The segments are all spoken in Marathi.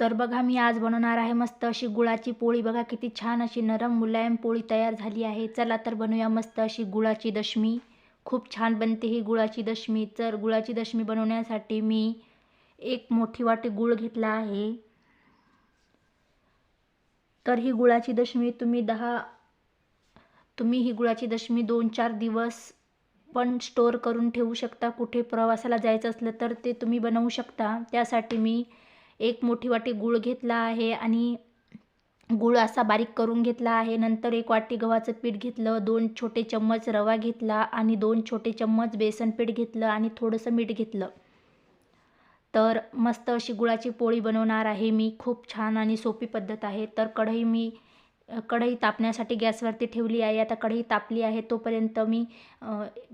तर बघा मी आज बनवणार आहे मस्त अशी गुळाची पोळी. बघा किती छान अशी नरम मुलायम पोळी तयार झाली आहे. चला तर बनवूया मस्त अशी गुळाची दशमी. खूप छान बनते ही गुळाची दशमी. तर गुळाची दशमी बनवण्यासाठी मी एक मोठी वाटी गुळ घेतला आहे. तर ही गुळाची दशमी तुम्ही दहा तुम्ही ही गुळाची दशमी दोन चार दिवस पण स्टोअर करून ठेवू शकता. कुठे प्रवासाला जायचं असलं तर ते तुम्ही बनवू शकता. त्यासाठी मी एक मोठी वाटी गूळ घेतला आहे आणि गूळ असा बारीक करून घेतला आहे. नंतर एक वाटी गव्हाचं पीठ घेतलं दोन छोटे चम्मच रवा घेतला आणि दोन छोटे चम्मच बेसन पीठ घेतलं आणि थोडंसं मीठ घेतलं. तर मस्त अशी गुळाची पोळी बनवणार आहे मी. खूप छान आणि सोपी पद्धत आहे. तर कढई मी कढई तापण्यासाठी गॅसवरती ठेवली आहे. आता कढई तापली आहे तोपर्यंत मी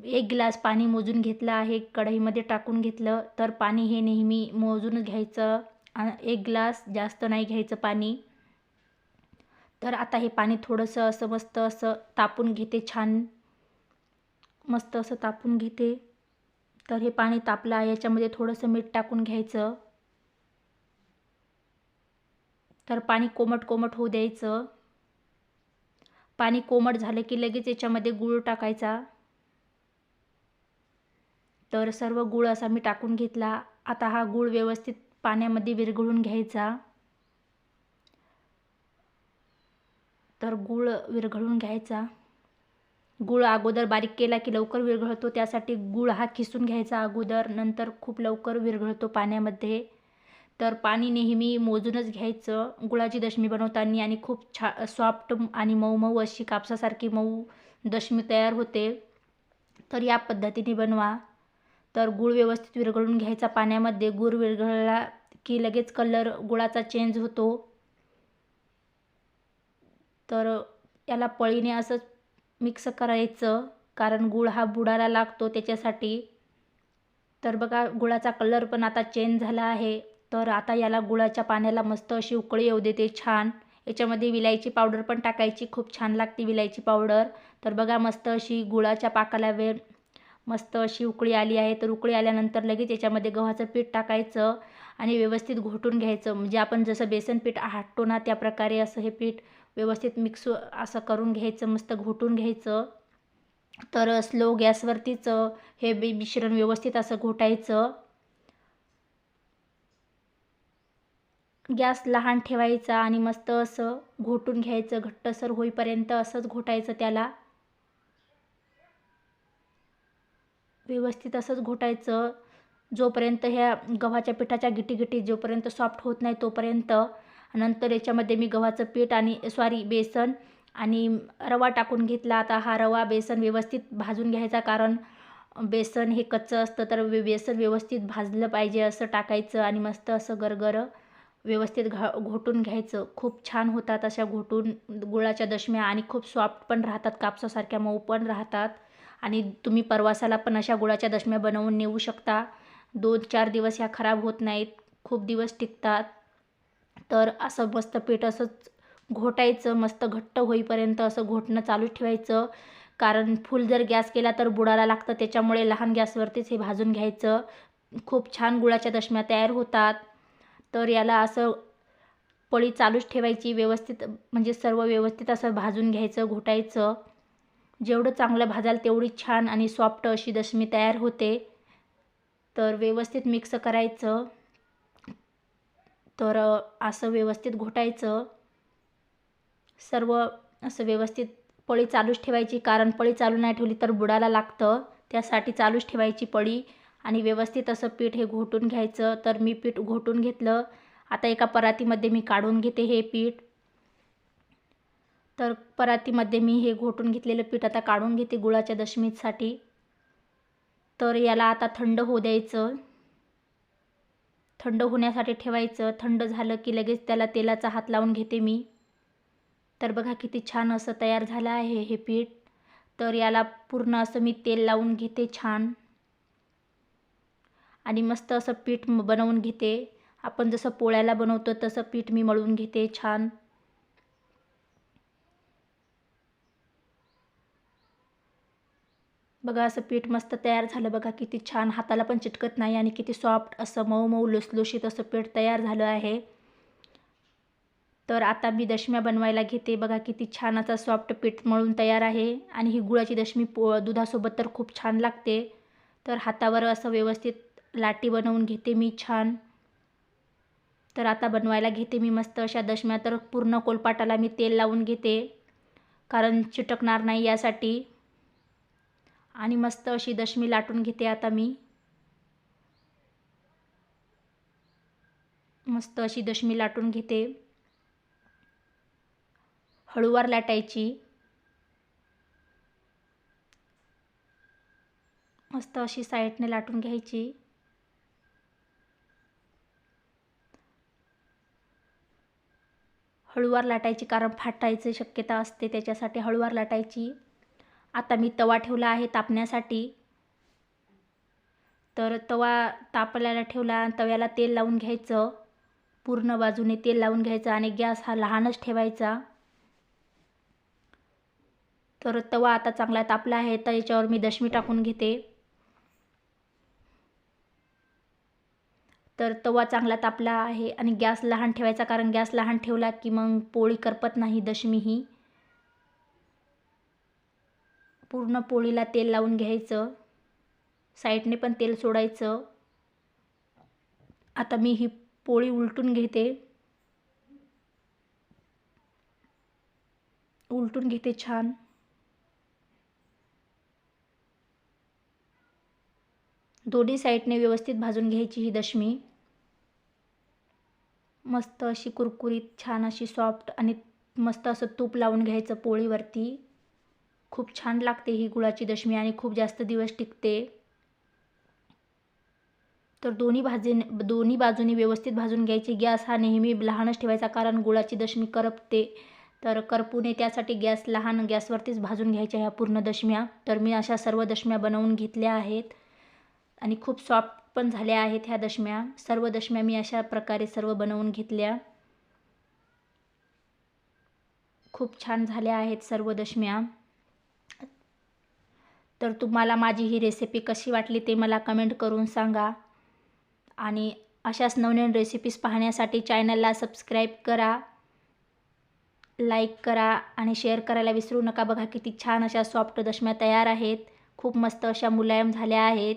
एक ग्लास पाणी मोजून घेतलं आहे. कढईमध्ये टाकून घेतलं. तर पाणी हे नेहमी मोजूनच घ्यायचं. एक ग्लास जास्त नाही घ्यायचं पाणी. तर आता हे पाणी थोडंसं असं मस्त असं तापून घेते छान. मस्त असं तापून घेते. तर हे पाणी तापलं आहे याच्यामध्ये थोडंसं मीठ टाकून घ्यायचं. तर पाणी कोमट कोमट होऊ द्यायचं. पाणी कोमट झालं की लगेच याच्यामध्ये गूळ टाकायचा. तर सर्व गूळ असा मी टाकून घेतला. आता हा गूळ व्यवस्थित पाण्यामध्ये विरघळून घ्यायचा. तर गूळ विरघळून घ्यायचा. गूळ अगोदर बारीक केला की लवकर विरघळतो. त्यासाठी गूळ हा खिसून घ्यायचा अगोदर. नंतर खूप लवकर विरघळतो पाण्यामध्ये. तर पाणी नेहमी मोजूनच घ्यायचं. गुळाची दशमी बनवताना आणि खूप छा सॉफ्ट आणि मऊ मऊ अशी कापसासारखी मऊ दशमी तयार होते. तर या पद्धतीने बनवा. तर गूळ व्यवस्थित विरघळून घ्यायचा पाण्यामध्ये. गूळ विरघळला की लगेच कलर गुळाचा चेंज होतो. तर याला पळीने असंच मिक्स करायचं. कारण गूळ हा बुडाला लागतो त्याच्यासाठी. तर बघा गुळाचा कलर पण आता चेंज झाला आहे. तर आता याला गुळाच्या पाण्याला मस्त अशी उकळी येऊ देते छान. याच्यामध्ये विलायची पावडर पण टाकायची. खूप छान लागते विलायची पावडर तर बघा मस्त अशी गुळाच्या पाकाला वेळ मस्त अशी उकळी आली आहे. तर उकळी आल्यानंतर लगेच याच्यामध्ये गव्हाचं पीठ टाकायचं आणि व्यवस्थित घोटून घ्यायचं. म्हणजे आपण जसं बेसन पीठ हाटतो ना त्या प्रकारे असं हे पीठ व्यवस्थित मिक्स असं करून घ्यायचं मस्त घोटून घ्यायचं. तर स्लो गॅसवरतीच हे बी मिश्रण व्यवस्थित असं घोटायचं. गॅस लहान ठेवायचा आणि मस्त असं घोटून घ्यायचं. घट्टसर होईपर्यंत असंच घोटायचं त्याला. व्यवस्थित असंच घोटायचं. जोपर्यंत ह्या गव्हाच्या पिठाच्या गिटी जोपर्यंत सॉफ्ट होत नाही तोपर्यंत. नंतर याच्यामध्ये मी गव्हाचं पीठ आणि सॉरी बेसन आणि रवा टाकून घेतला. आता हा रवा बेसन व्यवस्थित भाजून घ्यायचा कारण बेसन हे कच्चं असतं तर बेसन व्यवस्थित भाजलं पाहिजे असं टाकायचं आणि मस्त असं गरगर व्यवस्थित घा घोटून घ्यायचं. खूप छान होतात अशा घोटून गुळाच्या दशम्या आणि खूप सॉफ्ट पण राहतात कापसासारख्या मऊ पण राहतात. आणि तुम्ही परवासाला पण अशा गुळाच्या दशम्या बनवून नेऊ शकता. दोन चार दिवस ह्या खराब होत नाहीत खूप दिवस टिकतात. तर असं मस्त पीठ असंच घोटायचं मस्त घट्ट होईपर्यंत असं घोटणं चालू ठेवायचं. कारण फुल जर गॅस केला तर बुडाला लागतं त्याच्यामुळे लहान गॅसवरतीच हे भाजून घ्यायचं. खूप छान गुळाच्या दशम्या तयार होतात. तर याला असं पळी चालूच ठेवायची व्यवस्थित म्हणजे सर्व व्यवस्थित असं भाजून घ्यायचं घोटायचं. जेवढं चांगलं भाजाल तेवढी छान आणि सॉफ्ट अशी दशमी तयार होते. तर व्यवस्थित मिक्स करायचं. तर असं व्यवस्थित घोटायचं. सर्व असं व्यवस्थित पळी चालूच ठेवायची. कारण पळी चालू नाही ठेवली तर बुडाला लागतं. त्यासाठी चालूच ठेवायची पळी. आणि व्यवस्थित असं पीठ हे घोटून घ्यायचं. तर मी पीठ घोटून घेतलं. आता एका परातीमध्ये मी काढून घेते हे पीठ. तर परातीमध्ये मी हे घोटून घेतलेलं पीठ आता काढून घेते गुळाच्या दशमीसाठी. तर याला आता थंड होऊ द्यायचं. थंड होण्यासाठी ठेवायचं. थंड झालं की लगेच त्याला तेलाचा हात लावून घेते मी. तर बघा किती छान असं तयार झालं आहे हे पीठ. तर याला पूर्ण असं मी तेल लावून घेते छान. आणि मस्त असं पीठ बनवून घेते. आपण जसं पोळ्याला बनवतो तसं पीठ मी मळून घेते छान. बघा असं पीठ मस्त तयार झालं बघा किती छान. हाताला पण चिटकत नाही आणि किती सॉफ्ट असं मऊ मऊ लुसलुशीत असं पीठ तयार झालं आहे. तर आता मी दशम्या बनवायला घेते बघा किती छान असा सॉफ्ट पीठ मळून तयार आहे. आणि ही गुळाची दशमी पो दुधासोबत तर खूप छान लागते. तर हातावर असं व्यवस्थित लाटी बनवून घेते मी छान. तर आता बनवायला घेते मी मस्त अशा दशम्या. तर पूर्ण कोलपाटाला मी तेल लावून घेते. कारण चिटकणार नाही यासाठी. आणि मस्त अशी दशमी लाटून घेते आता मी. मस्त अशी दशमी लाटून घेते. हळूवार लाटायची. मस्त अशी साईडने लाटून घ्यायची. हळूवार लाटायची कारण फाटायची शक्यता असते त्याच्यासाठी हळूवार लाटायची. आता मी तवा ठेवला आहे तापण्यासाठी. तर तवा तापल्याला ठेवला तव्याला तेल लावून घ्यायचं. पूर्ण बाजूने तेल लावून घ्यायचं आणि गॅस हा लहानच ठेवायचा. तर तवा आता चांगला तापला आहे तर याच्यावर मी दशमी टाकून घेते. तर तवा चांगला तापला आहे आणि गॅस लहान ठेवायचा कारण गॅस लहान ठेवला की मग पोळी करपत नाही दशमी ही. पूर्ण पोळीला तेल लावून घ्यायचं. साईडने पण तेल सोडायचं. आता मी ही पोळी उलटून घेते. उलटून घेते छान. दोन्ही साईडने व्यवस्थित भाजून घ्यायची ही दशमी. मस्त अशी कुरकुरीत छान अशी सॉफ्ट आणि मस्त असं तूप लावून घ्यायचं पोळीवरती. खूप छान लागते ही गुळाची दशमी आणि खूप जास्त दिवस टिकते. तर दोन्ही भाजी दोन्ही बाजूनी व्यवस्थित भाजून घ्यायची. गॅस हा नेहमी लहानच ठेवायचा कारण गुळाची दशमी करपते. तर करपू नये त्यासाठी गॅस लहान गॅसवरतीच भाजून घ्यायच्या ह्या पूर्ण दशम्या. तर मी अशा सर्व दशम्या बनवून घेतल्या आहेत आणि खूप सॉफ्ट पण झाल्या आहेत ह्या दशम्या. सर्व दशम्या मी अशा प्रकारे सर्व बनवून घेतल्या. खूप छान झाल्या आहेत सर्व दशम्या. तर तुम्हाला माझी ही रेसिपी कशी वाटली ते मला कमेंट करून सांगा. आणि अशाच नवनवीन रेसिपीज पाहण्यासाठी चॅनलला सबस्क्राईब करा लाईक करा आणि शेअर करायला विसरू नका. बघा किती छान अशा सॉफ्ट दशम्या तयार आहेत. खूप मस्त अशा मुलायम झाल्या आहेत.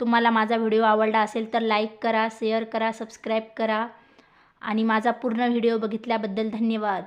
तुम्हाला माझा व्हिडिओ आवडला असेल तर लाईक करा शेअर करा सबस्क्राईब करा. आणि माझा पूर्ण व्हिडिओ बघितल्याबद्दल धन्यवाद.